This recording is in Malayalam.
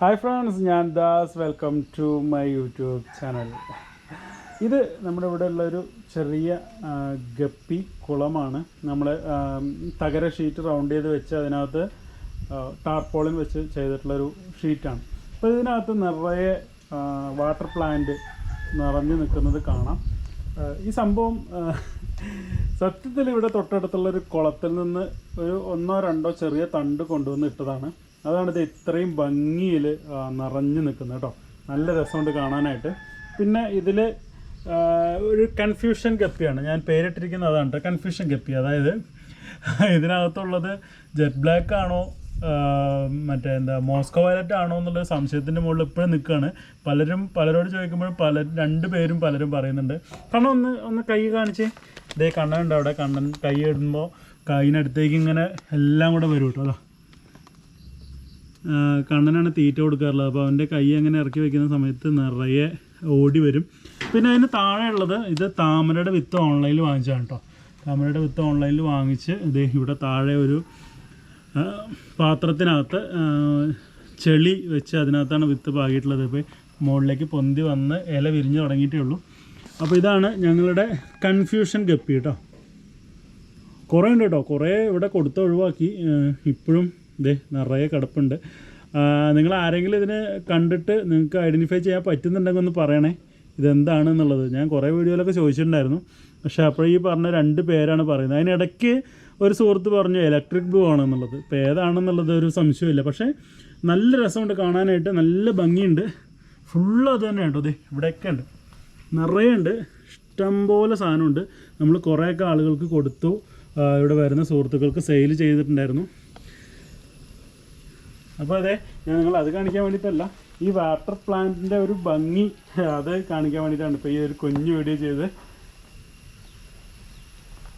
ഹായ് ഫ്രണ്ട്സ് ഞാൻ Das. Welcome to my YouTube channel ഇത് നമ്മുടെ ഇവിടെ ഉള്ളൊരു ചെറിയ ഗപ്പി കുളമാണ്. നമ്മൾ തകര ഷീറ്റ് റൗണ്ട് ചെയ്ത് വെച്ച് അതിനകത്ത് ടാർപോളിൻ വെച്ച് ചെയ്തിട്ടുള്ളൊരു ഷീറ്റാണ് അപ്പോൾ ഇതിനകത്ത് നിറയെ വാട്ടർ പ്ലാന്റ് നിറഞ്ഞു നിൽക്കുന്നത് കാണാം. ഈ സംഭവം സത്യത്തിൽ ഇവിടെ തൊട്ടടുത്തുള്ളൊരു കുളത്തിൽ നിന്ന് ഒരു ഒന്നോ രണ്ടോ ചെറിയ തണ്ട് കൊണ്ടുവന്ന് ഇട്ടതാണ്. അതാണ് ഇത് ഇത്രയും ഭംഗിയിൽ നിറഞ്ഞു നിൽക്കുന്നത് കേട്ടോ. നല്ല രസമുണ്ട് കാണാനായിട്ട്. പിന്നെ ഇതിൽ ഒരു കൺഫ്യൂഷൻ ഗപ്പിയാണ്. ഞാൻ പേരിട്ടിരിക്കുന്നത് അതാണ് കേട്ടോ കൺഫ്യൂഷൻ ഗപ്പി. അതായത് ഇതിനകത്തുള്ളത് ജെറ്റ് ബ്ലാക്ക് ആണോ മറ്റേ എന്താ മോസ്കോ വയലറ്റ് ആണോ എന്നുള്ള സംശയത്തിന്റെ മുകളിൽ ഇപ്പോഴും നിൽക്കുകയാണ്. പലരും പലരോട് ചോദിക്കുമ്പോൾ പല രണ്ട് പേരും പലരും പറയുന്നുണ്ട്. കണ്ണൻ ഒന്ന് ഒന്ന് കൈ കാണിച്ച്. ഇതേ കണ്ണനുണ്ട് അവിടെ. കണ്ണൻ കൈ ഇടുമ്പോൾ കൈയിനടുത്തേക്ക് ഇങ്ങനെ എല്ലാം കൂടെ വരും കേട്ടോ അതാ. കണ്ണനാണ് തീറ്റ കൊടുക്കാറുള്ളത്. അപ്പോൾ അവന്റെ കൈ അങ്ങനെ ഇറക്കി വെക്കുന്ന സമയത്ത് നിറയെ ഓടി വരും. പിന്നെ അതിന് താഴെ ഉള്ളത് ഇത് താമരയുടെ വിത്ത് ഓൺലൈനിൽ വാങ്ങിച്ചാണ് കേട്ടോ താമരയുടെ വിത്ത് ഓൺലൈനിൽ വാങ്ങിച്ച് ഇത് ഇവിടെ താഴെ ഒരു പാത്രത്തിനകത്ത് ചെളി വെച്ച് അതിനകത്താണ് വിത്ത് പാകിയിട്ടുള്ളത്. ഇപ്പോൾ മുകളിലേക്ക് പൊന്തി വന്ന് ഇല വിരിഞ്ഞ് തുടങ്ങിയിട്ടേ ഉള്ളൂ. അപ്പോൾ ഇതാണ് ഞങ്ങളുടെ കൺഫ്യൂഷൻ ഗപ്പി കേട്ടോ കുറേ ഉണ്ട് കേട്ടോ കുറേ ഇവിടെ കൊടുത്ത് ഒഴിവാക്കി. ഇപ്പോഴും ഇതേ നിറയെ കിടപ്പുണ്ട്. നിങ്ങൾ ആരെങ്കിലും ഇതിനെ കണ്ടിട്ട് നിങ്ങൾക്ക് ഐഡന്റിഫൈ ചെയ്യാൻ പറ്റുന്നുണ്ടെങ്കിൽ ഒന്ന് പറയണേ. ഇതെന്താണെന്നുള്ളത് ഞാൻ കുറേ വീഡിയോയിലൊക്കെ ചോദിച്ചിട്ടുണ്ടായിരുന്നു. പക്ഷേ അപ്പോൾ ഈ പറഞ്ഞ രണ്ട് പേരാണ് പറയുന്നത്. അതിനിടയ്ക്ക് ഒരു സുഹൃത്ത് പറഞ്ഞു ഇലക്ട്രിക് ബ്ലൂ ആണെന്നുള്ളത്. ഇപ്പോൾ ഏതാണെന്നുള്ളത് ഒരു സംശയമില്ല പക്ഷേ നല്ല രസമുണ്ട് കാണാനായിട്ട്. നല്ല ഭംഗിയുണ്ട്. ഫുള്ള് അത് തന്നെ കേട്ടോ അതെ ഇവിടെയൊക്കെ ഉണ്ട്. നിറയെ ഉണ്ട്. ഇഷ്ടംപോലെ സാധനമുണ്ട്. നമ്മൾ കുറേയൊക്കെ ആളുകൾക്ക് കൊടുത്തു. ഇവിടെ വരുന്ന സുഹൃത്തുക്കൾക്ക് സെയിൽ ചെയ്തിട്ടുണ്ടായിരുന്നു. അപ്പോൾ അതെ ഞാൻ നിങ്ങൾ അത് കാണിക്കാൻ വേണ്ടിയിട്ടല്ല. ഈ വാട്ടർ പ്ലാന്റിന്റെ ഒരു ഭംഗി അത് കാണിക്കാൻ വേണ്ടിയിട്ടാണ് ഇപ്പോൾ ഈ ഒരു കുഞ്ഞു വീഡിയോ ചെയ്ത്